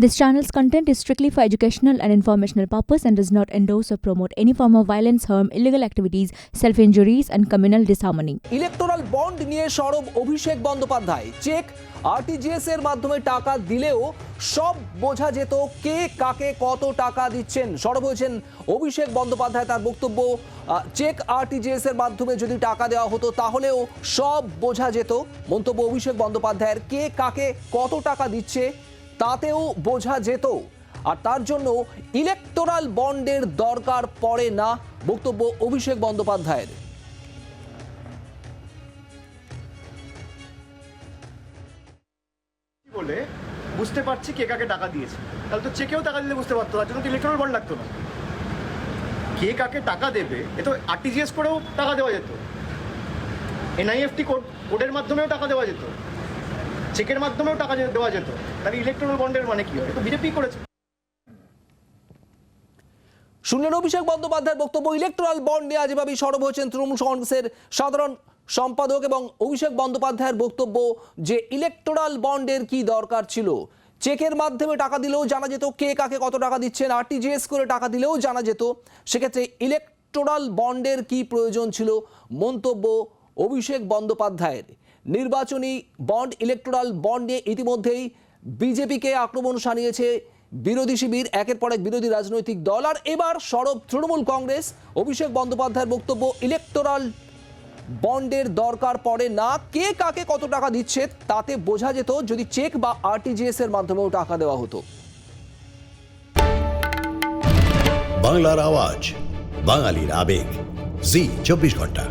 This channel's content is strictly for educational and informational purpose and does not endorse or promote any form of violence, harm, illegal activities, self-injuries and communal disharmony. Electoral bond নিয়ে সরব Abhishek Bandyopadhyay check RTGS এর মাধ্যমে টাকা দিলেও সব বোঝা যেত কে কাকে কত টাকা দিচ্ছেন সরব হয়েছেন অভিষেক বন্দ্যোপাধ্যায় তার বক্তব্য চেক আরটিজিএস এর মাধ্যমে যদি টাকা দেওয়া হতো তাহলেও সব বোঝা যেত মন্তব্য অভিষেক বন্দ্যোপাধ্যায়ের কে কাকে কত টাকা দিচ্ছে তাতেও বোঝা যেত। আর তার জন্য ইলেকটোরাল বন্ডের দরকার পড়ে না বক্তব্য অভিষেক বন্দ্যোপাধ্যায়ের। বলে? বুঝতে পারছি কে কাকে টাকা দিয়েছে। তাহলে তো চেকেও টাকা দিলে বুঝতে পারতো, তার জন্য তো ইলেকট্রাল বন্ড লাগতো না। কে কাকে টাকা দেবে, এ তো আরটিজিএস করেও টাকা দেওয়া যেত। এনআইএফটি কোড কোডের মাধ্যমেও টাকা দেওয়া যেত। চেকের মাধ্যমেও টাকা দেওয়া যেত, তাহলে ইলেকট্রাল বন্ডের মানে কি হয় তো বিজেপি করেছে। শুনলেন অভিষেক বন্দ্যোপাধ্যায়ের বক্তব্য ইলেকট্রাল বন্ড নিয়ে এভাবেই সরব হয়েছেন তৃণমূল কংগ্রেসের সাধারণ সম্পাদক এবং অভিষেক বন্দ্যোপাধ্যায়ের বক্তব্য যে ইলেকট্রাল বন্ডের কি দরকার ছিল। চেকের মাধ্যমে টাকা দিলেও জানা যেত কে কাকে কত টাকা দিচ্ছেন আরটিজিএস করে টাকা দিলেও জানা যেত। সেক্ষেত্রে ইলেকট্রাল বন্ডের কি প্রয়োজন ছিল, মন্তব্য অভিষেক বন্দ্যোপাধ্যায়ের। নির্বাচনী বন্ড ইলেকট্রাল বন্ড নিয়ে ইতিমধ্যেই বিজেপিকে আক্রমণ সানিয়েছে বিরোধী শিবির, একের পর এক বিরোধী রাজনৈতিক দল। আর এবার সরব তৃণমূল কংগ্রেস। অভিষেক বন্দ্যোপাধ্যায়ের বক্তব্য ইলেকটোরাল বন্ডের দরকার পড়ে না। কে কাকে কত টাকা দিচ্ছে তাতে বোঝা যেত, যদি চেক বা আরটিজিএস এর মাধ্যমেও টাকা দেওয়া হতো। বাংলার আওয়াজ, বাঙালির আবেগ। জি, চব্বিশ ঘণ্টা।